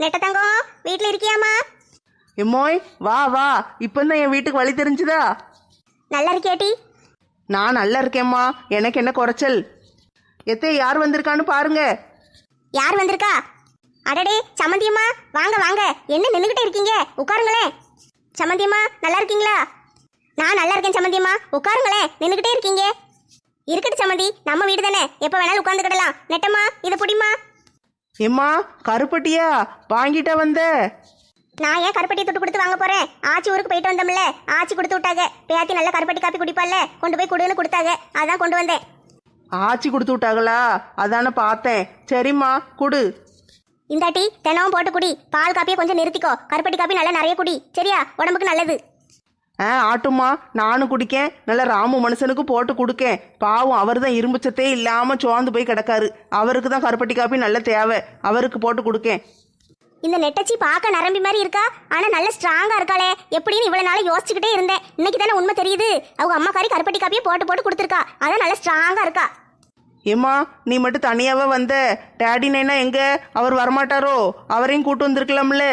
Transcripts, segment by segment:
நெட்ட தங்கம் வீட்ல இருக்கியாமா எம்மோய் வா வா. இப்பதான் என் வீட்டுக்கு வழி தெரிஞ்சுதா? நல்லா இருக்கியாட்டி நான் நல்லா இருக்கேம்மா. எனக்கு என்ன குறைச்சல்? எத்தே யார் வந்திருக்கான்னு பாருங்க. யார் வந்திருக்கா? அடடே சம்மந்தியம்மா வாங்க வாங்க. என்ன நின்றுகிட்டே இருக்கீங்க? உட்காருங்களேன். சம்மந்தியம்மா நல்லா இருக்கீங்களா? நான் நல்லா இருக்கேன் சம்மந்தியம்மா உட்காருங்களேன். நின்றுகிட்டே இருக்கீங்க. இருக்கட்டும் சம்மந்தி நம்ம வீடு தானே. எப்போ வேணாலும் உட்காந்துக்கிடலாம் நெட்டம்மா இதை புடிமா எம்மா கருப்பட்டியா? வாங்கிட்டா வந்த. நான் ஏன் கருப்பட்டியை தொட்டு கொடுத்து வாங்க போறேன்? ஆச்சி ஊருக்கு போயிட்டு வந்தோம்ல. ஆச்சி கொடுத்து விட்டாங்க. பேத்தி நல்லா கருப்பட்டி காப்பி குடிப்பால்ல கொண்டு போய் கொடுன்னு கொடுத்தாங்க. அதான் கொண்டு வந்தேன். ஆச்சி கொடுத்து விட்டாங்களா அதானே பார்த்தேன். சரிம்மா குடு. இந்தாட்டி தினமும் போட்டு குடி. பால் காப்பியை கொஞ்சம் நிறுத்திக்கோ. கருப்பட்டி காப்பி நல்லா நிறைய குடி. சரியா? உடம்புக்கு நல்லது. ஆ ஆட்டுமா நானும் குடிக்கேன். நல்ல ராமு மனுஷனுக்கு போட்டு கொடுக்கேன். பாவம் அவர் தான் இரும்புச்சத்தே இல்லாமல் சோர்ந்து போய் கிடக்காரு. அவருக்கு தான் கருப்பட்டி காப்பி நல்ல தேவை. அவருக்கு போட்டு கொடுக்கேன். இந்த நெட்டச்சி பார்க்க நரம்பி மாதிரி இருக்கா? ஆனா நல்ல ஸ்ட்ராங்கா இருக்காளே. எப்படின்னு இவ்வளவு நாள் யோசிச்சுக்கிட்டே இருந்தேன். இன்னைக்கு தானே உண்மை தெரியுது. அவங்க அம்மாக்காரி கருப்பட்டி காப்பியை போட்டு போட்டு கொடுத்துருக்கா. அதான் நல்ல ஸ்ட்ராங்கா இருக்கா? ஏம்மா நீ மட்டும் தனியாவே வந்த? டேடி நைனா எங்க? அவர் வரமாட்டாரோ? அவரையும் கூட்டு வந்திருக்கலாம்ல.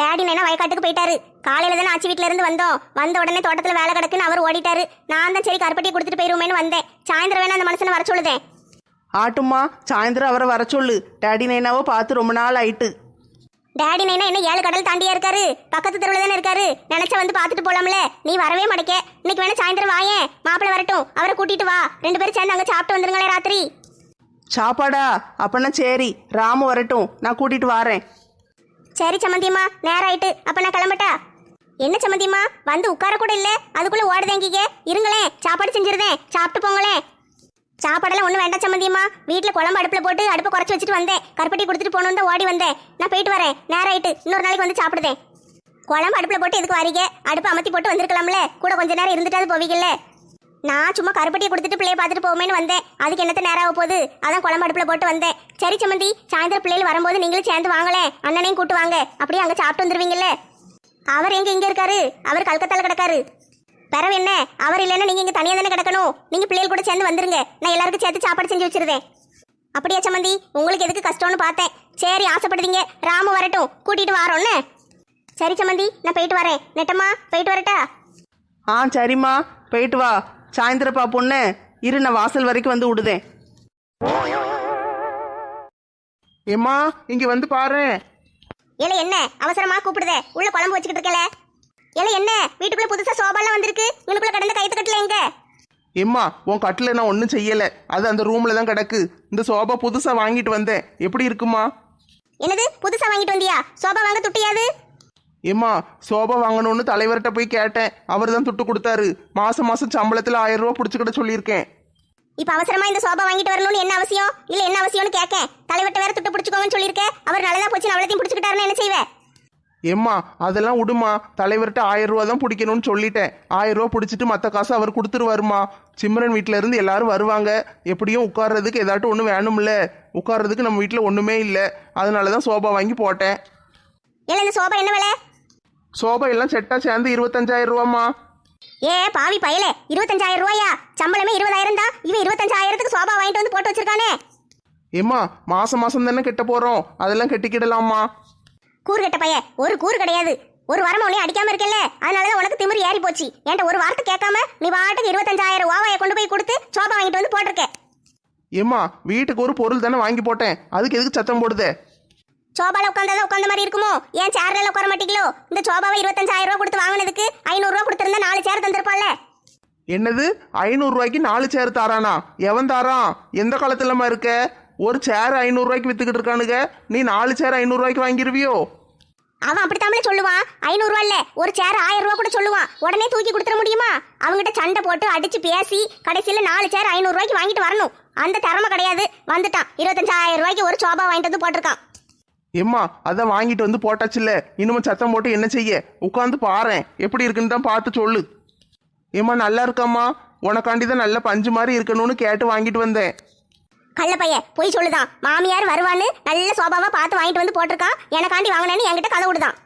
டேடி நைனா வயக்காட்டுக்கு போயிட்டாரு. காலையில தானே ஆச்சி வீட்ல இருந்து வந்தோம். வந்த உடனே தோட்டத்துல வேலை கிடக்குன்னு அவர் ஓடிட்டாரு. நான் தான் சரி கருப்பட்டியை கொடுத்துட்டு போயிருவோமேனு வந்தேன். சாயந்தரம் வேணா அந்த மனுஷனை வர சொல்லுதேன். ஆட்டுமா சாயந்தரம் அவரை வர சொல்லு. டேடி நைனாவை பார்த்து ரொம்ப நாள் ஆயிட்டு. டேடி நைனா என்ன ஏழு கடல் தாண்டியா இருக்காரு? பக்கத்து தெருவில் தானே இருக்காரு? நினைச்சா வந்து பார்த்துட்டு போலாம்ல. நீ வரவே மாட்டேக்க. இன்னைக்கு வேணா சாயந்தரம் வாயேன் மாப்பிள்ளை வரட்டும். அவரை கூட்டிட்டு வா. ரெண்டு பேரும் சேர்ந்து அங்க சாப்பிட்டு வந்துருங்களே ராத்திரி. சாப்பாடா? அப்பனா சரி. ராமு வரட்டும். நான் கூட்டிட்டு வாரேன். சரி சம்மந்தியம்மா நேரம் ஆயிட்டு அப்ப நான் கிளம்பட்டா? என்ன சம்மந்தியம்மா வந்து உட்கார கூட இல்ல. அதுக்குள்ள ஓடுதேங்கிக்க. இருங்களேன். சாப்பாடு செஞ்சிருந்தேன் சாப்பிட்டு போங்களேன் சாப்பாடெல்லாம் ஒன்றும் வேண்டாம் சம்மந்தியம்மா வீட்டில் குழம்பு அடுப்பில் போட்டு அடுப்பை குறைச்சி வச்சுட்டு வந்தேன். கருப்பட்டி கொடுத்துட்டு போகணும் தான் ஓடி வந்தேன். நான் போயிட்டு வரேன். நேரம் ஆயிட்டு இன்னொரு நாளைக்கு வந்து சாப்பிடுதேன். குழம்பு அடுப்பில் போட்டு எதுக்கு வரீங்க? அடுப்பை அமர்த்தி போட்டு வந்திருக்கலாம்ல. கூட கொஞ்ச நேரம் இருந்துட்டாது போவீங்கல்ல. நான் சும்மா கருப்பட்டியை கொடுத்துட்டு பிள்ளைய பார்த்துட்டு போவேன்னு வந்தேன். அதுக்கு என்னத்த நேரம் ஆக போகுது? அதான் குழம்பு அடுப்பில் போட்டு வந்தேன். சரி சம்மந்தி சாயந்தரம் பிள்ளைகள் வரும்போது நீங்களும் சேர்ந்து வாங்களேன். அண்ணனையும் கூட்டு வாங்க. அப்படியே அங்கே சாப்பிட்டு வந்துருவீங்கல்ல? அவர் எங்கே இங்கே இருக்காரு? அவர் கல்கத்தால கிடக்காரு. பிறவு என்ன? அவர் இல்லைன்னா நீங்கள் இங்கே தனியாக தானே கிடக்கணும்? நீங்கள் பிள்ளைகள் கூட சேர்ந்து வந்துருங்க. நான் எல்லாருக்கும் சேர்த்து சாப்பாடு செஞ்சு வச்சிருவேன். அப்படியா சம்மந்தி உங்களுக்கு எதுக்கு கஷ்டம்னு பார்த்தேன். சரி ஆசைப்படுதீங்க ராமு வரட்டும். கூட்டிட்டு வாரோன்னு சரி சம்மந்தி நான் போயிட்டு வரேன். நெட்டம்மா போயிட்டு வரட்டா? ஆ சரிம்மா. போயிட்டு வா. சாயந்தரம் பாப்பொண்ணு இரு நான் வாசல் வரைக்கும் வந்து விடுதேன் ஏம்மா இங்க வந்து பாரு. ஏல என்ன? அவசரமா கூப்பிடுதே. உள்ள குழம்பு வச்சுக்கிட்டு இருக்கல. ஏல என்ன? வீட்டுக்குள்ள புதுசா சோபாலாம் வந்திருக்கு. இவனுக்குள்ள கடந்த கைத்து கட்டல எங்க? எம்மா உன் கட்டில் நான் ஒன்றும் செய்யலை. அது அந்த ரூமில் தான் கிடக்கு. இந்த சோபா புதுசாக வாங்கிட்டு வந்தேன். எப்படி இருக்குமா? என்னது? புதுசா வாங்கிட்டு வந்தியா? சோபா வாங்க துட்டியாது? ஏம்மா சோபா வாங்கணும்னு தலைவர்கிட்ட போய் கேட்டேன். அவர் தான் துட்டு கொடுத்தாரு. மாதம் மாதம் சம்பளத்தில் ஆயிரம் ரூபா பிடிச்சிக்கிட சொல்லியிருக்கேன். இப்ப அவசரமா இந்த சோபா வாங்கிட்டு வரணும்னு என்ன அவசியம்? இல்ல என்ன அவசியம்னு கேட்க தலைவர்ட்ட வேற துட்டு பிடிச்சுக்கோங்கன்னு சொல்லியிருக்க. அவர் நல்லதா போச்சு அவ்வளோத்தையும் பிடிச்சிக்கிட்டாருன்னு என்ன செய்வே? ஏம்மா அதெல்லாம் விடுமா. தலைவர்கிட்ட ஆயிரம் ரூபா தான் பிடிக்கணும்னு சொல்லிட்டேன். ஆயிரம் ரூபா பிடிச்சிட்டு மற்ற காசு அவர் கொடுத்துருவாருமா. சிம்ரன் வீட்டில இருந்து எல்லாரும் வருவாங்க. எப்படியும் உட்கார்றதுக்கு ஏதாட்டும் ஒன்று வேணும்ல. உட்கார்றதுக்கு நம்ம வீட்டில் ஒன்றுமே இல்லை. அதனால தான் சோபா வாங்கி போட்டேன். ஏல இந்த சோபா என்ன விலை? சோபா எல்லாம் செட்டாக சேர்ந்து இருபத்தஞ்சாயிரம் ரூபாம்மா ஏ பாவி பயலே. இருபத்தஞ்சாயிரம் ரூபாயா சம்பளமே இருபதாயிரம் தான் இவன் இருபத்தஞ்சாயிரத்துக்கு சோபா வாங்கிட்டு வந்து போட்டு வச்சிருக்கானே. ஏம்மா மாசம் மாசம் தானே கெட்ட போறோம். அதெல்லாம் கெட்டிக்கிடலாமா கூறு கட்ட பைய ஒரு கூறு கிடையாது. ஒரு வாரமா உன்னை அடிக்காம இருக்கல அதனாலதான் உனக்கு திமிரு ஏறி போச்சு. என்கிட்ட ஒரு வார்த்தை கேட்காம நீ பாட்டுக்கு இருபத்தஞ்சாயிரம் ஓவாயை கொண்டு போய் கொடுத்து சோபா வாங்கிட்டு வந்து போட்டிருக்க. ஏம்மா வீட்டுக்கு ஒரு பொருள் தானே வாங்கி போட்டேன். அதுக்கு எதுக்கு சத்தம் போடுதே? சோபால உட்காந்தாதான் உட்காந்த மாதிரி இருக்குமோ? ஏன் சேர்ல உட்கார மாட்டீங்களோ? இந்த சோபாவை இருபத்தஞ்சாயிரம் ரூபாய் கொடுத்து வாங்கினதுக்கு ஐநூறு ரூபாய் கொடுத்திருந்தா நாலு சேர் தந்திருப்பான்ல என்னது? ஐநூறு ரூபாய்க்கு நாலு சேர் தாரானா? எவன் தாரான்? எந்த காலத்துலமா இருக்க? ஒரு சேர் ஐநூறு ரூபாய்க்கு வித்துக்கிட்டு இருக்கானுங்க. நீ நாலு சேர் ஐநூறு ரூபாய்க்கு வாங்கிருவியோ? அவன் அப்படித்தாமலே சொல்லுவான். ஐநூறு ரூபா இல்ல ஒரு சேர் ஆயிரம் ரூபாய் கூட சொல்லுவான். உடனே தூக்கி கொடுத்துட முடியுமா? அவங்ககிட்ட சண்டை போட்டு அடிச்சு பேசி கடைசியில நாலு சேர் ஐநூறு ரூபாய்க்கு வாங்கிட்டு வரணும். அந்த திறமை கிடையாது. வந்துட்டான். இருபத்தஞ்சாயிரம் ரூபாய்க்கு ஒரு சோபா வாங்கிட்டு வந்து போட்டிருக்கான். எம்மா அதான் வாங்கிட்டு வந்து போட்டாச்சுல்ல. இன்னும் சத்தம் போட்டு என்ன செய்ய? உட்காந்து பாரேன் எப்படி இருக்குன்னு தான் பார்த்து சொல்லு. ஏம்மா நல்லா இருக்காம்மா. உனக்காண்டி தான் நல்ல பஞ்சு மாதிரி இருக்கணும்னு கேட்டு வாங்கிட்டு வந்தேன். கள்ள பைய போய் சொல்லுதான். மாமியார் வருவான்னு நல்ல சோபாவா பார்த்து வாங்கிட்டு வந்து போட்டிருக்கான் எனக்காண்டி வாங்கினேன்னு என்கிட்ட கதை விடுதான்.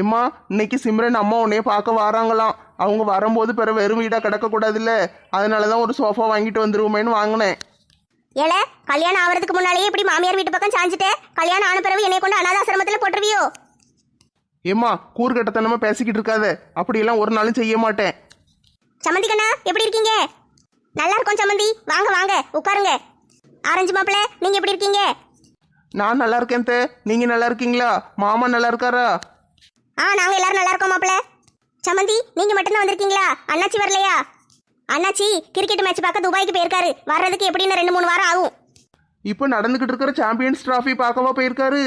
ஏம்மா இன்னைக்கு சிம்ரன் அம்மா உன்னைய பார்க்க வராங்களாம். அவங்க வரும்போது பிற வெறும் வீடாக கிடக்கக்கூடாதுல்ல. அதனால தான் ஒரு சோஃபா வாங்கிட்டு வந்துருவோமேன்னு வாங்கினேன். ஏல கல்யாணம் ஆவறதுக்கு முன்னாலேயே இப்படி மாமியார் வீட்டு பக்கம் சாஞ்சிட்டே? கல்யாணம் ஆன பிறகு என்னை கொண்டு அனாதாசிரமத்தில் போட்டுருவியோ? ஏம்மா கூறுகட்டத்தனமா பேசிக்கிட்டு இருக்காத. அப்படியெல்லாம் ஒரு நாளும் செய்ய மாட்டேன். சம்மந்தி கண்ணா எப்படி இருக்கீங்க? நல்லா இருக்கோம் சம்மந்தி வாங்க வாங்க உட்காருங்க. ஆரஞ்சு மாப்பிள்ள நீங்க எப்படி இருக்கீங்க? நான் நல்லா இருக்கேன் தே. நீங்க நல்லா இருக்கீங்களா? மாமா நல்லா இருக்காரா? ஆ நாங்க எல்லாரும் நல்லா இருக்கோம் மாப்பிள்ள சம்மந்தி நீங்க மட்டும்தான் வந்திருக்கீங்களா? அண்ணாச்சி வரலையா? அண்ணாச்சி கிரிக்கெட் மேட்ச் பார்க்க துபாய்க்கு போயிருக்காரு. வர்றதுக்கு எப்படின்னு ரெண்டு மூணு வாரம் ஆகும். இப்போ நடந்துகிட்டு இருக்கிற சாம்பியன்ஸ் டிராஃபி பார்க்கவா போயிருக்காரு?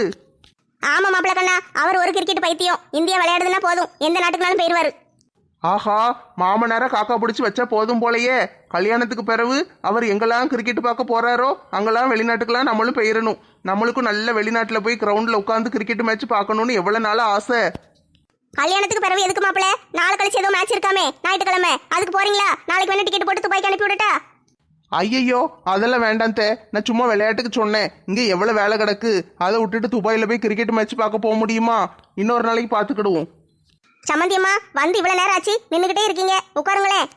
ஆமா மாப்பிள்ள கண்ணா. அவர் ஒரு கிரிக்கெட் பைத்தியம். இந்தியா விளையாடுதுன்னா போதும். எந்த நாட்டுக்குனாலும் போயிருவாரு. ஆஹா மாமனார காக்கா பிடிச்சி வச்சா போதும் போலயே. கல்யாணத்துக்கு பிறகு அவர் எங்கெல்லாம் கிரிக்கெட் பார்க்க போறாரோ அங்கெல்லாம் வெளிநாட்டுக்கெல்லாம் நம்மளும் போயிடணும் நம்மளுக்கும் நல்ல வெளிநாட்டில் போய் கிரவுண்டில் உட்காந்து கிரிக்கெட் மேட்ச் பார்க்கணும்னு எவ்வளோ நாளா ஆசை. கல்யாணத்துக்கு பிறகு எதுக்கு மாப்பிள்ள நாளை கழிச்சு ஏதோ மேட்ச் இருக்காமே. ஞாயிற்றுக்கிழமை. அதுக்கு போறீங்களா? நாளைக்கு வேணா டிக்கெட் போட்டு துபாய்க்கு அனுப்பி விடட்டா? ஐயையோ அதெல்லாம் வேண்டாம் தே. நான் சும்மா விளையாட்டுக்கு சொன்னேன். இங்கே எவ்வளோ வேலை கிடக்கு? அதை விட்டுட்டு துபாயில் போய் கிரிக்கெட் மேட்ச் பார்க்க போக முடியுமா? இன்னொரு நாளைக்கு பார்த்துக்கிடுவோம். சம்மந்தி அம்மா வந்து இவ்வளவு நேரம் ஆச்சு. நின்றுகிட்டே இருக்கீங்க. உட்காருங்களேன்.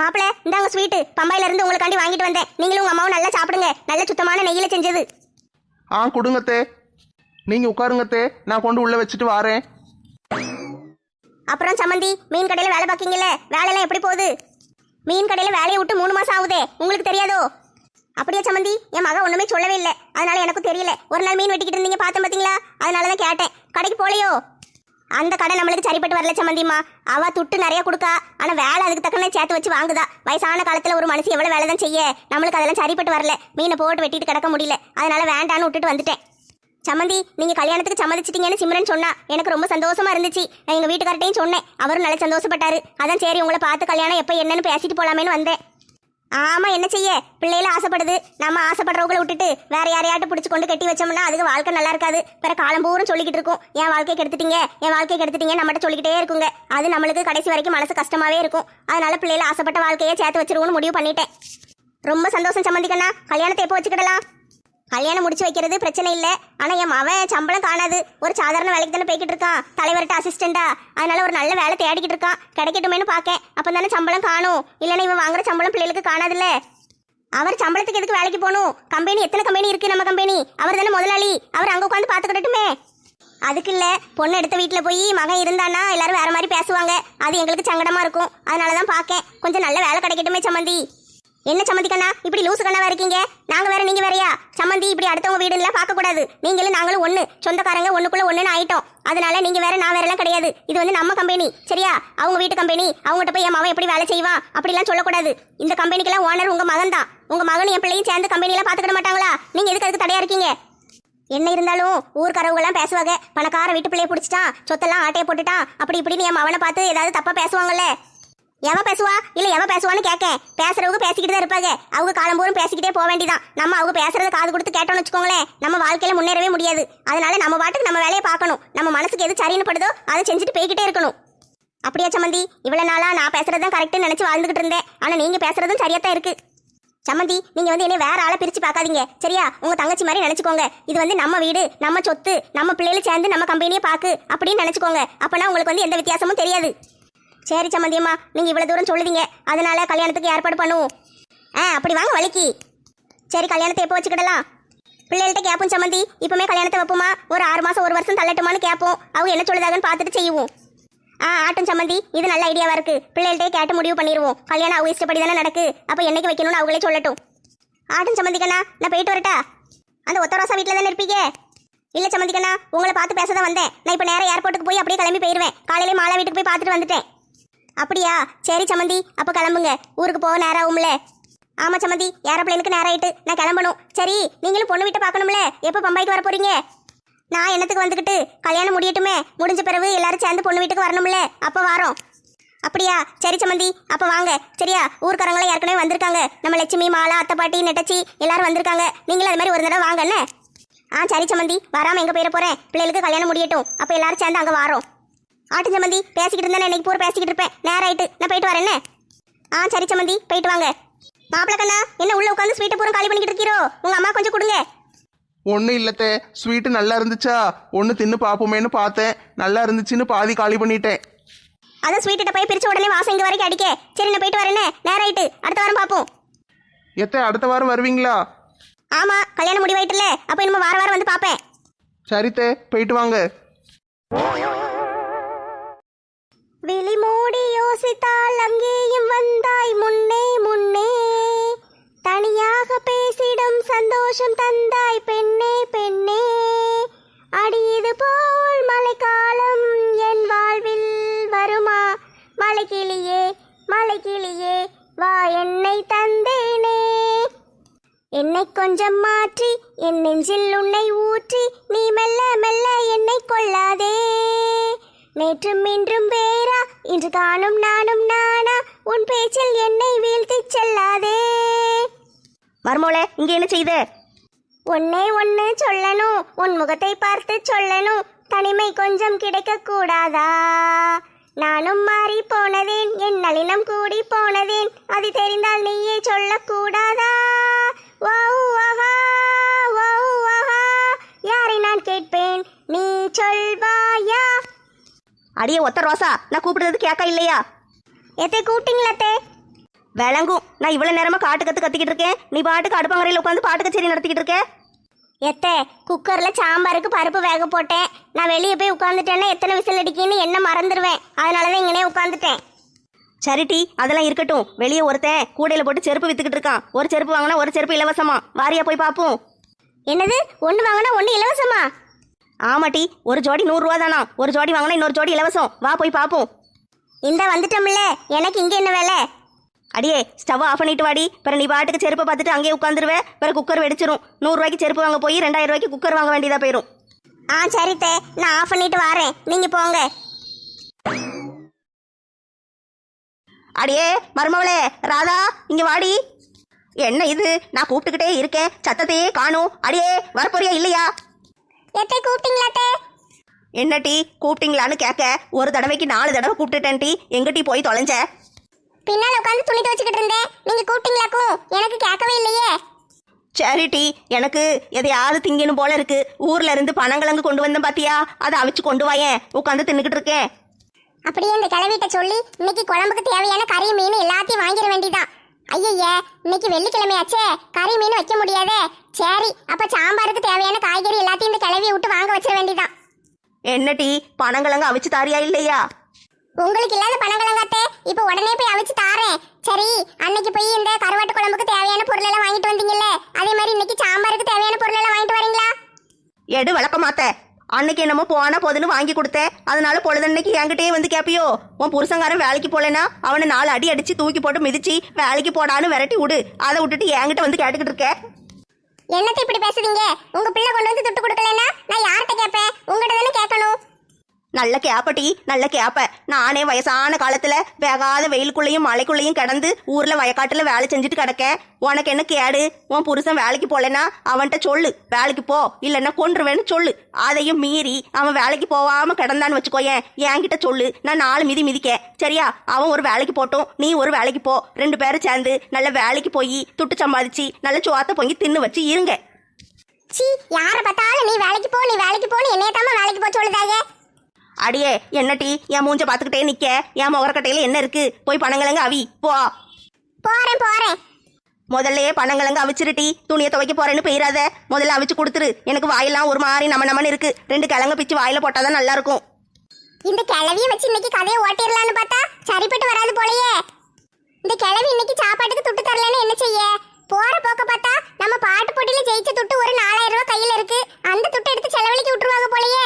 மாப்பிள்ள இந்தாங்க ஸ்வீட்டு பம்பாயில இருந்து உங்களுக்காண்டி வாங்கிட்டு வந்தேன். நீங்களும் உங்க அம்மாவும் நல்லா சாப்பிடுங்க. நல்ல சுத்தமான நெய்யில செஞ்சது. ஆ கொடுங்கத்தே நீங்கள் உட்காருங்கத்தே நான் கொண்டு உள்ளே வச்சுட்டு வாரேன். அப்புறம் சம்மந்தி மீன் கடையில் வேலை பார்க்கீங்கல்ல வேலையெல்லாம் எப்படி போகுது? மீன் கடையில் வேலையை விட்டு மூணு மாதம் ஆகுதே உங்களுக்கு தெரியாதோ? அப்படியே சம்மந்தி என் மகன் ஒன்றுமே சொல்லவே இல்லை. அதனால எனக்கும் தெரியல. ஒரு நாள் மீன் வெட்டிக்கிட்டு இருந்தீங்க பார்த்தேன் பார்த்தீங்களா அதனால தான் கேட்டேன். கடைக்கு போலையோ அந்த கடை நம்மளுக்கு சரிப்பட்டு வரல சம்மந்திம்மா. அவ துட்டு நிறைய கொடுக்கா. ஆனால் வேலை அதுக்கு தக்கன சேர்த்து வச்சு வாங்குதா. வயசான காலத்தில் ஒரு மனுஷன் எவ்வளோ வேலை தான் செய்ய? நம்மளுக்கு அதெல்லாம் சரிப்பட்டு வரல. மீனை போட்டு வெட்டிட்டு கிடக்க முடியல. அதனால வேண்டான்னு விட்டுட்டு வந்துட்டேன். சம்மந்தி நீங்க கல்யாணத்துக்கு சம்மதிச்சிட்டீங்கன்னு சிம்ரன் சொன்னா எனக்கு ரொம்ப சந்தோஷமா இருந்துச்சு. நான் எங்க வீட்டுக்கார்ட்டையும் சொன்னேன். அவரும் நல்லா சந்தோஷப்பட்டாரு. அதான் சரி உங்களை பார்த்து கல்யாணம் எப்ப என்னன்னு பேசிட்டு போலாமேன்னு வந்தேன். ஆமா என்ன செய்ய? பிள்ளைகள ஆசைப்படுது. நம்ம ஆசைப்படுறவங்களை விட்டுட்டு வேற யாரையாட்டு பிடிச்சி கொண்டு கட்டி வச்சோம்னா அதுக்கு வாழ்க்கை நல்லா இருக்காது. பிற காலம் பூரம் சொல்லிக்கிட்டு இருக்கும். என் வாழ்க்கை கெடுத்துட்டீங்க என் வாழ்க்கை கெடுத்துட்டீங்க நம்மகிட்ட சொல்லிக்கிட்டே இருக்குங்க. அது நம்மளுக்கு கடைசி வரைக்கும் மனசு கஷ்டமாவே இருக்கும். அதனால பிள்ளைகள ஆசைப்பட்ட வாழ்க்கையை சேர்த்து வச்சிருவோம்னு முடிவு பண்ணிட்டேன். ரொம்ப சந்தோஷம் சம்மந்திக்கண்ணா. கல்யாணத்தை எப்போ வச்சுக்கிடலாம்? கல்யாணம் முடிச்சு வைக்கிறது பிரச்சனை இல்லை. ஆனால் என் அவன் சம்பளம் காணாது. ஒரு சாதாரண வேலைக்கு தானே போய்கிட்டு இருக்கான். தலைவர்கிட்ட அசிஸ்டண்டா அதனால ஒரு நல்ல வேலை தேடிக்கிட்டு இருக்கான். கிடைக்கட்டுமேனு பார்க்கேன் அப்போ தானே சம்பளம் காணும். இல்லைன்னா இவன் வாங்குற சம்பளம் பிள்ளைகளுக்கு காணாதுல்ல. அவர் சம்பளத்துக்கு எதுக்கு வேலைக்கு போகணும்? கம்பெனி எத்தனை கம்பெனி இருக்கு நம்ம கம்பெனி அவர் தானே முதலாளி. அவர் அங்கே உட்காந்து பார்த்துக்கிடட்டுமே. அதுக்கு இல்லை பொண்ணு எடுத்த வீட்டில் போய் மகன் இருந்தானா எல்லாரும் வேற மாதிரி பேசுவாங்க. அது எங்களுக்கு சங்கடமா இருக்கும். அதனால தான் பார்க்கேன் கொஞ்சம் நல்ல வேலை கிடைக்கட்டுமே சம்மந்தி என்ன சம்மந்தி கண்ணா? இப்படி லூசு கண்ணாவா இருக்கீங்க? நாங்க வேற நீங்க வேறயா? சம்மந்தி இப்படி அடுத்தவங்க வீடுல பார்க்க கூடாது. நீங்களும் நாங்களும் ஒண்ணு. சொந்தக்காரங்க ஒண்ணுக்குள்ள ஒண்ணுன்னு ஆயிட்டோம். அதனால நீங்க வேற நான் வேற எல்லாம் கிடையாது. இது வந்து நம்ம கம்பெனி சரியா? அவங்க வீட்டு கம்பெனி அவங்ககிட்ட போய் என் மகன் எப்படி வேலை செய்வான்? அப்படிலாம் சொல்லக்கூடாது. இந்த கம்பெனிக்கெல்லாம் ஓனர் உங்க மகன் தான் உங்க மகனும் என் பிள்ளையும் சேர்ந்து கம்பெனில பாத்துக்கிட மாட்டாங்களா? நீங்க எதுக்கு அதுக்கு தடையா இருக்கீங்க? என்ன இருந்தாலும் ஊர்க்காரவங்கலாம் பேசுவாங்க. பணக்கார வீட்டு பிள்ளைய பிடிச்சிட்டான். சொத்தெல்லாம் ஆட்டையை போட்டுட்டான். அப்படி இப்படின்னு என் மவனை பார்த்து ஏதாவது தப்பா பேசுவாங்கல்ல? எவன் பேசுவா? இல்ல எவன் பேசுவான்னு கேட்க பேசுறவங்க பேசிக்கிட்டு தான் இருப்பாங்க. அவங்க காலம்பூரும் பேசிக்கிட்டே போக வேண்டியதான் நம்ம அவங்க பேசுறத காது கொடுத்து கேட்டோம்னு வச்சுக்கோங்களேன் நம்ம வாழ்க்கையில முன்னேறவே முடியாது. அதனால நம்ம பாட்டுக்கு நம்ம வேலையை பார்க்கணும். நம்ம மனசுக்கு எது சரின்னு படுதோ அதை செஞ்சுட்டு போய்கிட்டே இருக்கணும். அப்படியா சம்மந்தி? இவ்வளவு நாளா நான் பேசுறது தான் கரெக்ட்னு நினைச்சு வாழ்ந்துகிட்டு இருந்தேன். ஆனா நீங்க பேசுறதும் சரியா தான் இருக்கு. சம்மந்தி நீங்க வந்து என்ன வேற ஆளை பிரிச்சு பார்க்காதீங்க. சரியா? உங்க தங்கச்சி மாதிரி நினைச்சுக்கோங்க. இது வந்து நம்ம வீடு நம்ம சொத்து நம்ம பிள்ளைகள் சேர்ந்து நம்ம கம்பெனியை பாக்கு அப்படின்னு நினைச்சுக்கோங்க. அப்பனா உங்களுக்கு வந்து எந்த வித்தியாசமும் தெரியாது. சரி சம்மந்தியம்மா நீங்கள் இவ்வளோ தூரம் சொல்லுதீங்க. அதனால கல்யாணத்துக்கு ஏற்பாடு பண்ணுவோம். ஆ அப்படி வாங்க வலிக்கு. சரி கல்யாணத்தை எப்போ வச்சுக்கிடலாம்? பிள்ளைகள்ட்ட கேட்போம் சம்மந்தி இப்பவுமே கல்யாணத்தை வைப்போமா? ஒரு ஆறு மாதம் ஒரு வருஷம் தள்ளட்டுமான்னு கேட்போம். அவங்க என்ன சொல்லுதாங்கன்னு பார்த்துட்டு செய்வோம். ஆ ஆட்டும் சம்மந்தி இது நல்ல ஐடியாவாக இருக்கு. பிள்ளைகள்ட்டே கேட்டு முடிவு பண்ணிடுவோம். கல்யாணம் அவங்க இஷ்டப்படி தானே நடக்கு. அப்போ என்னைக்கு வைக்கணும்னு அவங்களே சொல்லட்டும். ஆட்டும் சம்மந்திக்கண்ணா நான் போயிட்டு வரட்டா? அந்த ஒத்த ரோசா வீட்டில் தானே இருப்பீங்க? இல்லை சம்மந்திக்கண்ணா உங்களை பார்த்து பேச தான் வந்தேன். நான் இப்போ நேராக ஏர்போர்ட்டுக்கு போய் அப்படியே கிளம்பி போயிடுவேன் காலையிலே மாலா வீட்டுக்கு போய் பார்த்துட்டு வந்துட்டேன். அப்படியா? சரி சம்மந்தி அப்போ கிளம்புங்க. ஊருக்கு போக நேரம் ஆகும்ல ஆமா சம்மந்தி ஏரோப்ளைனுக்கு நேரம் ஆயிட்டு நான் கிளம்பணும். சரி நீங்களும் பொண்ணு வீட்டை பார்க்கணும்ல? எப்போ பம்பாய்க்கு வர போறீங்க? நான் என்னத்துக்கு வந்துக்கிட்டு கல்யாணம் முடியட்டுமே? முடிஞ்ச பிறகு எல்லாரும் சேர்ந்து பொண்ணு வீட்டுக்கு வரணும்ல? அப்போ வரோம். அப்படியா? சரி சம்மந்தி அப்போ வாங்க. சரியா? ஊர்க்காரங்களாம் ஏற்கனவே வந்திருக்காங்க. நம்ம லட்சுமி மாலா அத்தை பாட்டி நெட்டச்சி எல்லாரும் வந்திருக்காங்க. நீங்களும் அது மாதிரி ஒரு தடவை வாங்க என்ன? ஆ சரி சம்மந்தி வராம எங்கே போயிட போகிறேன் பிள்ளைகளுக்கு கல்யாணம் முடியட்டும். அப்போ எல்லாரும் சேர்ந்து அங்கே வரோம். ஆட்டு சம்மந்தி பேசிக்கிட்டு இருந்தா இன்னைக்கு பூரா பேசிக்கிட்டு இருப்பேன். நேரம் ஆயிட்டு. நான் போயிட்டு வரேன் ஆ சரி சம்மந்தி போயிட்டு வாங்க. மாப்பிள கண்ணா என்ன உள்ள உட்காந்து ஸ்வீட்டை பூரா காலி பண்ணிக்கிட்டு இருக்கீரோ? உங்க அம்மா கொஞ்சம் கொடுங்க. ஒன்றும் இல்லத்தே ஸ்வீட்டு நல்லா இருந்துச்சா? ஒன்று தின்னு பார்ப்போமேன்னு பார்த்தேன். நல்லா இருந்துச்சுன்னு பாதி காலி பண்ணிட்டேன். அதான் ஸ்வீட்டை போய் பிரிச்ச உடனே வாசம் இங்க வரைக்கும் அடிக்க. சரி நான் போயிட்டு வரேன் நேரம் ஆயிட்டு. அடுத்த வாரம் பார்ப்போம் எத்த அடுத்த வாரம் வருவீங்களா? ஆமா கல்யாணம் முடிவாயிட்டுல அப்ப இனிமே வார வாரம் வந்து பாப்பேன். சரித்தே போயிட்டு வாங்க. விழி மூடி யோசித்தால் அங்கேயும் வந்தாய். முன்னே முன்னே. தனியாக பேசிடும் சந்தோஷம் தந்தாய். பெண்ணே பெண்ணே. அடியது போல் மழைக்காலம் என் வாழ்வில் வருமா? மலைக்கிளியே மலைக்கிளியே வா என்னை தந்தேனே. என்னை கொஞ்சம் மாற்றி என் நெஞ்சில் உன்னை ஊற்றி நீ மெல்ல மெல்ல என்னை கொள்ளாதே நேற்றும் இன்றும் வேறா. இன்று காணும் நானும் நானா. உன் பேச்சில் என்னை வீழ்த்திச் செல்லாதே. மர்மோளே இங்க என்ன செய்த? ஒன்னே ஒன்னு சொல்லணும் உன் முகத்தை பார்த்து சொல்லணும் தனிமை கொஞ்சம் கிடைக்க கூடாதா? நானும் மாறி போனதேன். என் நளினம் கூடி போனதேன். அது தெரிந்தால் நீயே சொல்லக்கூடாதா. யாரை நான் கேட்பேன்? நீ சொல்வாயா? அடியே ஒத்த ரோசா நான் கூப்பிடுறது கேட்க இல்லையா? எத்தை கூப்பிட்டீங்களாத்தே விளங்கும். நான் இவ்வளவு நேரமா காட்டு கத்து கத்திக்கிட்டு இருக்கேன். நீ பாட்டுக்கு அடுப்பங்கரையில் உட்காந்து பாட்டு கச்சேரி நடத்திக்கிட்டு இருக்க? எத்தே குக்கர்ல சாம்பாருக்கு பருப்பு வேக போட்டேன். நான் வெளியே போய் உட்காந்துட்டேன்னா எத்தனை விசில் அடிக்கின்னு என்ன மறந்துடுவேன் அதனாலதான் இங்கனே உட்காந்துட்டேன் சரி டி அதெல்லாம் இருக்கட்டும். வெளியே ஒருத்தன் கூடையில போட்டு செருப்பு வித்துக்கிட்டு இருக்கான். ஒரு செருப்பு வாங்கினா ஒரு செருப்பு இலவசமா. வாரியா போய் பாப்போம். என்னது? ஒன்று வாங்கினா ஒன்று இலவசமா? ஆமாட்டி ஒரு ஜோடி நூறுரூவா தானா ஒரு ஜோடி வாங்கினா இன்னொரு ஜோடி இலவசம். வா போய் பாப்போம். இந்த வந்துட்டோம்ல எனக்கு இங்கே என்ன வேலை? அடியே ஸ்டவ் ஆஃப் பண்ணிட்டு வாடி. பிறகு நீ பாட்டுக்கு செருப்பை பார்த்துட்டு அங்கேயே உட்காந்துருவேன் பிறகு குக்கர் வெடிச்சிரும். நூறுரூவாய்க்கு செருப்பு வாங்க போய் ரெண்டாயிரம் ரூபாய்க்கு குக்கர் வாங்க வேண்டியதா போயிடும் ஆ சரித்தே நான் ஆஃப் பண்ணிட்டு வரேன். நீங்க போங்க. அடியே மருமவளே ராதா இங்க வாடி. என்ன இது? நான் கூப்பிட்டுக்கிட்டே இருக்கேன். சத்தத்தையே காணும். அடியே வரப்போறியா இல்லையா? எத்தை கூப்பிட்டீங்களாத்தே என்ன டீ? கூப்பிட்டீங்களான்னு கேட்க. ஒரு தடவைக்கு நாலு தடவை கூப்பிட்டுட்டேன் டீ. எங்க டீ போய் தொலைஞ்ச? பின்னால உட்காந்து துணி துவச்சிக்கிட்டு இருந்தேன். நீங்க கூப்பிட்டீங்களாக்கும் எனக்கு கேட்கவே இல்லையே. சரி டீ. எனக்கு எதையாவது திங்கணும் போல இருக்கு. ஊர்ல இருந்து பனங்கிழங்கு கொண்டு வந்தேன் பாத்தியா? அதை அவிச்சு கொண்டு வாயேன் உட்காந்து தின்னுக்கிட்டு இருக்கேன். அப்படியே இந்த கிளவிட்ட சொல்லி இன்னைக்கு குழம்புக்கு தேவையான கறி மீன் எல்லாத்தையும் வாங்கிட வேண்டியதான் ஐயய்ய இன்னைக்கு வெள்ளிக்கிழமையாச்சே? கறி மீன் வைக்க முடியாதே. சரி அப்ப சாம்பாருக்கு தேவையான காய்கறி எல்லாத்தையும் இந்த கிளவியை விட்டு வாங்க வச்சிட வேண்டியதான் என்ன டீ பனங்கிழங்கு அவிச்சு தாரியா இல்லையா? உங்களுக்கு இல்லாத பணங்கலங்காத்தே இப்ப உடனே போய் அவிச்சு தாரேன். சரி அன்னைக்கு போய் இந்த கருவாட்டு குழம்புக்கு தேவையான பொருள் எல்லாம் வாங்கிட்டு வந்தீங்கல்ல அதே மாதிரி இன்னைக்கு சாம்பாருக்கு தேவையான பொருள் எல்லாம் வாங்கிட்டு வரீங்களா? எடு விளக்க மாத்த அன்னைக்கு என்னமோ போனா போதுன்னு வாங்கி கொடுத்தேன். அதனால பொழுதன்னைக்கு என்கிட்டயே வந்து கேப்பியோ உன் புருஷங்காரன் வேலைக்கு போலனா அவனை நாலு அடி அடிச்சு தூக்கி போட்டு மிதிச்சு வேலைக்கு போடான்னு விரட்டி விடு. அதை விட்டுட்டு என்கிட்ட வந்து கேட்டுக்கிட்டு இருக்க. என்னத்தை இப்படி பேசுறீங்க? உங்க பிள்ளை கொண்டு வந்து துட்டு கொடுக்கலன்னா நான் யார்கிட்ட கேட்பேன் உங்ககிட்ட தானே கேட்கணும். நல்ல கேப்பட்டி நல்ல கேப்ப. நானே வயசான காலத்துல வேகாத வெயிலுக்குள்ளேயும் மழைக்குள்ளேயும் கிடந்து ஊர்ல வயக்காட்டுல வேலை செஞ்சுட்டு கிடக்கேன் உனக்கு என்ன கேடு? உன் புருஷன் வேலைக்கு போலனா அவன்கிட்ட சொல்லு. வேலைக்கு போ இல்லைன்னா கொன்றுவேன்னு சொல்லு. அதையும் மீறி அவன் வேலைக்கு போகாம கிடந்தான்னு வச்சுக்கோயேன். என்கிட்ட சொல்லு. நான் நாலு மிதி மிதிக்கேன். சரியா? அவன் ஒரு வேலைக்கு போட்டும் நீ ஒரு வேலைக்கு போ. ரெண்டு பேரும் சேர்ந்து நல்ல வேலைக்கு போய் துட்டு சம்பாதிச்சு நல்ல சோத்த பொங்கி தின்னு வச்சு இருங்க. சி யாரை பார்த்தாலும் நீ வேலைக்கு போ நீ வேலைக்கு போன்னு என்னைய தாம வேலைக்கு போ சொல்லுதாங்க? அடியே என்ன டீ? என் மூஞ்ச பாத்துக்கிட்டே நிக்க. என் முகரக்கட்டையில என்ன இருக்கு? போய் பணங்கிழங்கு அவி. போ. போறேன் போறேன். முதல்லயே பணங்கிழங்கு அவிச்சிரு டீ. துணியை துவைக்க போறேன்னு போயிடாத முதல்ல அவிச்சு கொடுத்துரு. எனக்கு வாயெல்லாம் ஒரு மாதிரி நம்ம நம்மன்னு இருக்கு. ரெண்டு கிழங்கு பிச்சு வாயில போட்டாதான் நல்லா இருக்கும் இந்த கிளவிய வச்சு இன்னைக்கு கதையை ஓட்டிடலான்னு பார்த்தா சரிப்பட்டு வராது போலயே. இந்த கிளவி இன்னைக்கு சாப்பாட்டுக்கு துட்டு தரலன்னு என்ன செய்ய? போற போக்க பார்த்தா நம்ம பாட்டு போட்டியில ஜெயிச்ச துட்டு ஒரு நாலாயிரம் ரூபாய் கையில இருக்கு அந்த துட்டை எடுத்து செலவழிக்க விட்டுருவாங்க போலயே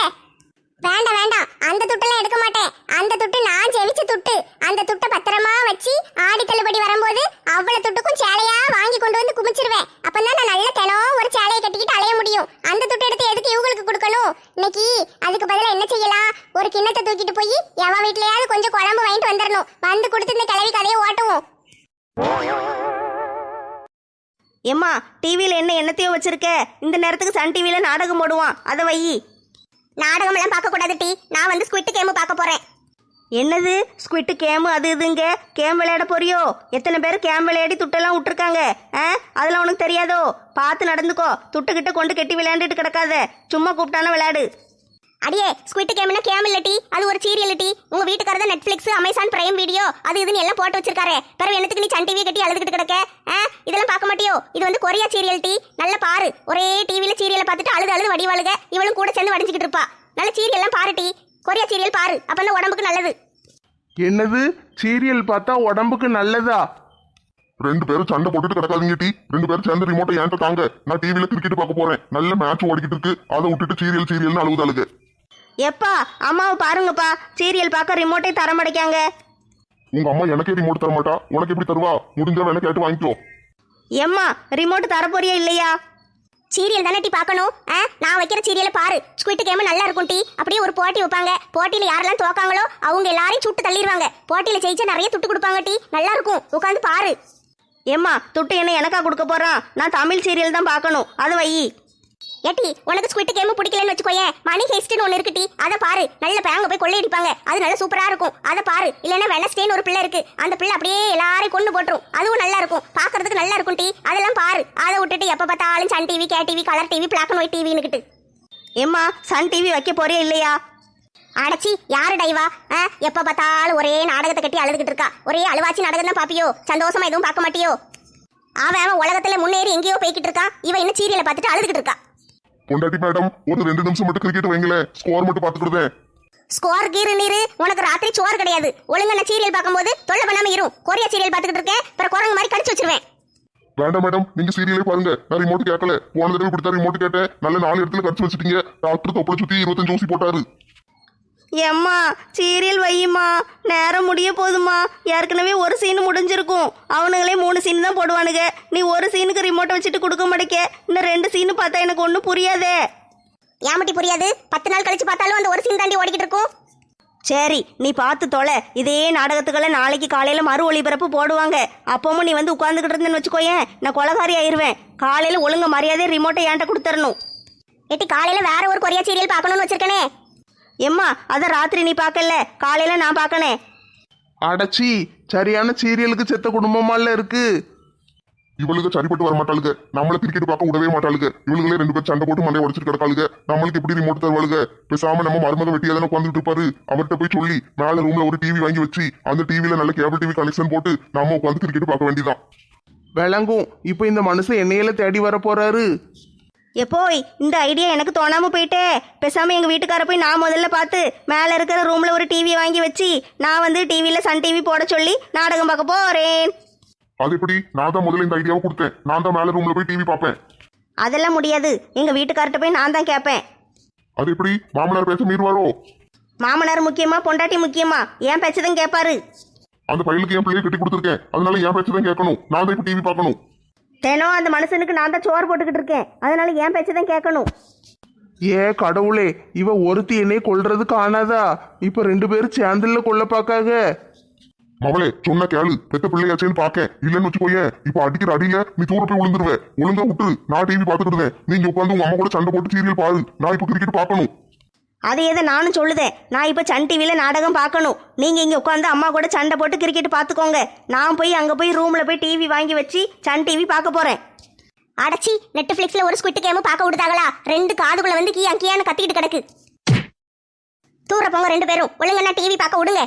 வேண்டாம் வேண்டாம் அந்த துட்டெல்லாம் எடுக்க மாட்டேன் அந்த துட்டு நான் ஜெயிச்ச துட்டு அந்த துட்டை பத்திரமா வச்சு ஆடி தள்ளுபடி வரும்போது அவ்வளவு துட்டுக்கும் சேலையா வாங்கி கொண்டு வந்து குமிச்சிருவேன் அப்பதான் நான் நல்ல தினம் ஒரு சேலையை கட்டிக்கிட்டு அலைய முடியும் அந்த துட்டு எடுத்து எதுக்கு இவங்களுக்கு கொடுக்கணும் இன்னைக்கு அதுக்கு பதிலா என்ன செய்யலாம் ஒரு கிண்ணத்தை தூக்கிட்டு போய் எவ வீட்லயாவது கொஞ்சம் குழம்பு வாங்கிட்டு வந்துடணும் வந்து கொடுத்து இந்த கிளவி கதையை ஓட்டுவோம் ஏம்மா டிவியில என்ன என்னத்தையோ வச்சிருக்க இந்த நேரத்துக்கு சன் டிவியில நாடகம் வை. நாடகம் எல்லாம் பார்க்க கூடாது டி. நான் வந்து ஸ்குவிட் கேம் பார்க்க போறேன். என்னது? ஸ்குவிட் கேமு அது இதுங்க? கேம் விளையாட போறியோ? எத்தனை பேர் கேம் விளையாடி துட்டெல்லாம் விட்டுருக்காங்க? ஆ? அதெல்லாம் உனக்கு தெரியாதோ? பார்த்து நடந்துக்கோ. துட்டுக்கிட்ட கொண்டு கெட்டி விளையாண்டுட்டு கிடக்காத. சும்மா கூப்பிட்டானா விளையாடு. அடியே ஸ்குவிட் கேம்னா கேம் இல்ல டி. அது ஒரு சீரியல் டி. உங்க வீட்டுக்காரர் தான் நெட்ஃபிளிக்ஸ் அமேசான் பிரைம் வீடியோ அது இதுன்னு எல்லாம் போட்டு வச்சிருக்காரு. பிறகு என்னத்துக்கு நீ சன் டிவி கட்டி அழுதுகிட்டு கிடக்க? ஆ, இதெல்லாம் பார்க்க மாட்டியோ? இது வந்து கொரியா சீரியல் டி. நல்ல பாரு. ஒரே டிவில சீரியலை பார்த்துட்டு அழுது அழுது வடிவாளுக இவளும் கூட சேர்ந்து வடிஞ்சுக்கிட்டு இருப்பா. நல்ல சீரியல் எல்லாம் பாரு டி. கொரியா சீரியல் பாரு. அப்பதான் உடம்புக்கு நல்லது. என்னது? சீரியல் பார்த்தா உடம்புக்கு நல்லதா? ரெண்டு பேரும் சண்டை போட்டுட்டு கிடக்காதீங்க டி. ரெண்டு பேரும் சேர்ந்து ரிமோட்டை ஏன்ட்ட தாங்க. நான் டிவில கிரிக்கெட் பார்க்க போறேன். நல்ல மேட்ச் ஓடிக்கிட்டு இருக்கு. அதை விட்டுட்டு சீரியல் சீரியல்னு அழுகுதாளுங்க எப்பா அம்மாவை பாருங்கப்பா. சீரியல் பார்க்க ரிமோட்டை தர மாட்டேங்காங்க உங்க அம்மா எனக்கே ரிமோட் தர மாட்டா. உனக்கு எப்படி தருவா? முடிஞ்சா வேணா கேட்டு வாங்கிக்கோ. எம்மா ரிமோட் தரப்போறியா இல்லையா? சீரியல் தானே டி பார்க்கணும். ஆ நான் வைக்கிற சீரியலை பாரு. ஸ்குவிட் கேம் நல்லா இருக்கும் டி. அப்படியே ஒரு போட்டி வைப்பாங்க. போட்டியில யாரெல்லாம் தோக்காங்களோ அவங்க எல்லாரையும் சுட்டு தள்ளிடுவாங்க. போட்டியில ஜெயிச்சா நிறைய துட்டு கொடுப்பாங்க டி. நல்லா இருக்கும். உட்காந்து பாரு. எம்மா துட்டு என்ன எனக்கா கொடுக்க போறான்? நான் தமிழ் சீரியல் தான் பார்க்கணும். அது வை. ஏட்டி உனக்கு ஸ்குவிட் கேம் பிடிக்கலன்னு வச்சுக்கோயேன் மணி ஹெஸ்ட்னு ஒன்று இருக்கு டி. அதை பாரு. நல்ல பேங்க போய் கொள்ளையடிப்பாங்க. அது நல்ல சூப்பரா இருக்கும். அதை பாரு. இல்லைன்னா வெனஸ்டேன்னு ஒரு பிள்ளை இருக்கு. அந்த பிள்ளை அப்படியே எல்லாரையும் கொண்டு போட்டுரும். அதுவும் நல்லா இருக்கும். பார்க்கிறதுக்கு நல்லா இருக்கும் டி. அதெல்லாம் பாரு. அதை விட்டுட்டு எப்போ பார்த்தாலும் Sun TV K TV colour TV black and white டிவின்னுக்கிட்டு எம்மா சன் டிவி வைக்க போறியா இல்லையா? அடச்சி யாரு டைவா? ஆ, எப்ப பார்த்தாலும் ஒரே நாடகத்தை கட்டி அழுதுகிட்டு இருக்கா. ஒரே அழுவாச்சி நாடகம் தான் பாப்பியோ. சந்தோஷமா எதுவும் பார்க்க மாட்டியோ? அவன் அவன் உலகத்துல முன்னேறி எங்கேயோ போய்கிட்டு இருக்கான். இவன் இன்னும் சீரியலை பார்த்துட்டு அழுதுகிட்டு இருக்கா. பொண்டாட்டி மேடம் ஒரு ரெண்டு நிமிஷம் மட்டும் கிரிக்கெட் வைங்களேன். ஸ்கோர் மட்டும் பாத்துக்கிடுதேன் ஸ்கோர் கீரு நீரு உனக்கு ராத்திரி சோறு கிடையாது. ஒழுங்கா நான் சீரியல் பார்க்கும்போது தொல்லை பண்ணாம இரும் கொரியா சீரியல் பார்த்துக்கிட்டு இருக்கேன். அப்புறம் குரங்கு மாதிரி கடிச்சு வச்சிருவேன். வேண்டாம் மேடம் நீங்க சீரியலே பாருங்க. நான் ரிமோட் கேட்கல. போன தடவை தான் ரிமோட் கேட்டேன். நல்ல நாலு இடத்துல கடிச்சு வச்சிட்டீங்க. டாக்டர் தொப்பளை சுத்தி இருபத்தஞ்சு ஊசி போட்டாரு. எம்மா சீரியல் வையுமா நேரம் முடிய போதுமா ஏற்கனவே ஒரு சீன் முடிஞ்சிருக்கும். அவனுங்களே மூணு சீன் தான் போடுவானுங்க. நீ ஒரு சீனுக்கு ரிமோட்டை வச்சுட்டு கொடுக்க மாட்டேக்க. இந்த ரெண்டு சீனு பார்த்தா எனக்கு ஒன்றும் புரியாதே. ஏமட்டி புரியாது? பத்து நாள் கழிச்சு பார்த்தாலும் அந்த ஒரு சீன் தாண்டி ஓடிக்கிட்டு இருக்கும். சரி நீ பார்த்து தொலை. இதே நாடகத்துக்களை நாளைக்கு காலையில மறு ஒளிபரப்பு போடுவாங்க. அப்பவும் நீ வந்து உட்காந்துக்கிட்டு இருந்தேன்னு வச்சுக்கோயேன் நான் கொலகாரி ஆயிருவேன். காலையில ஒழுங்க மரியாதை ரிமோட்டை என்கிட்ட கொடுத்துடணும் எட்டி காலையில வேற ஒரு கொரியா சீரியல் பார்க்கணும்னு வச்சிருக்கனே. எம்மா அதை ராத்திரி நீ பார்க்கல. காலையில நான் பார்க்கனே. அடச்சி சரியான சீரியலுக்கு செத்த குடும்பமால இருக்கு. இவளுக்கு சரிப்பட்டு வர மாட்டாளுங்க. நம்மள கிரிக்கெட் பார்க்க விடவே மாட்டாளுங்க. இவளுங்களே ரெண்டு பேர் சண்டை போட்டு மண்டையை உடச்சிட்டு கிடக்காளுங்க. நம்மளுக்கு எப்படி ரிமோட் தருவாளுங்க? பேசாம நம்ம மருமக வெட்டியா தானே உட்காந்துட்டு இருப்பாரு. அவர்கிட்ட போய் சொல்லி மேல ரூம்ல ஒரு டிவி வாங்கி வச்சு அந்த டிவில நல்ல கேபிள் டிவி கனெக்ஷன் போட்டு நாம உட்காந்து கிரிக்கெட் பார்க்க வேண்டியதான் விளங்கும். இப்போ இந்த மனுஷன் என்னையில தேடி வர போறாரு எப்போய் இந்த ஐடியா எனக்கு தோணாம போயிட்டே. பேசாம எங்க வீட்டுக்கார போய் நான் முதல்ல பார்த்து மேல இருக்கிற ரூம்ல ஒரு டிவி வாங்கி வச்சு நான் வந்து டிவில சன் டிவி போட சொல்லி நாடகம் பார்க்க போறேன். அது எப்படி? நான் தான் முதல்ல இந்த ஐடியாவை கொடுத்தேன். நான் தான் மேல ரூம்ல போய் டிவி பார்ப்பேன். அதெல்லாம் முடியாது. எங்க வீட்டுக்கார்ட்ட போய் நான் தான் கேட்பேன் அது எப்படி? மாமனார் பேச மீறுவாரோ? மாமனார் முக்கியமா பொண்டாட்டி முக்கியமா? ஏன் பேச்சதான் கேட்பாரு அந்த பையலுக்கு என் பிள்ளையை கட்டி கொடுத்துருக்கேன். அதனால என் பேச்சு தான் கேட்கணும். நான் தான் இப்போ டிவி பார்க்கணும். தினம் அந்த மனுஷனுக்கு நான் தான் சோறு போட்டுக்கிட்டு இருக்கேன். அதனால ஏன் பேச்சதான் கேட்கணும். ஏ கடவுளே இவ ஒருத்தி என்னை கொல்றது காணாதா? இப்போ ரெண்டு பேரும் சேர்ந்துல கொல்ல பார்க்காக? மவளே சொன்ன கேளு. பெத்த பிள்ளையாச்சேன்னு பார்க்க இல்லன்னு வச்சுக்கோயேன் இப்போ அடிக்கிற அடியில நீ தூர போய் விழுந்துருவ. ஒழுங்கா விட்டு நான் டிவி பார்த்துக்கிடுவேன் நீங்க உட்காந்து உங்க அம்மா கூட சண்டை போட்டு சீரியல் பாரு. நான் இப்போ கிரிக்கெட் பார்க்கணும். அது எதை நானும் சொல்லுதேன். நான் இப்போ சன் டிவியில் நாடகம் பார்க்கணும். நீங்கள் இங்கே உட்காந்து அம்மா கூட சண்டை போட்டு கிரிக்கெட் பார்த்துக்கோங்க. நான் போய் அங்கே போய் ரூமில் போய் டிவி வாங்கி வச்சு சன் டிவி பார்க்க போகிறேன் அடச்சி நெட்ஃப்ளிக்ஸில் ஒரு ஸ்குவிட் கேம் பார்க்க விடுதாங்களா ரெண்டு காதுக்குள்ள வந்து கீயா கீயான்னு கத்திக்கிட்டு கிடக்கு. தூர போங்க ரெண்டு பேரும். ஒழுங்கன்னா டிவி பார்க்க விடுங்க.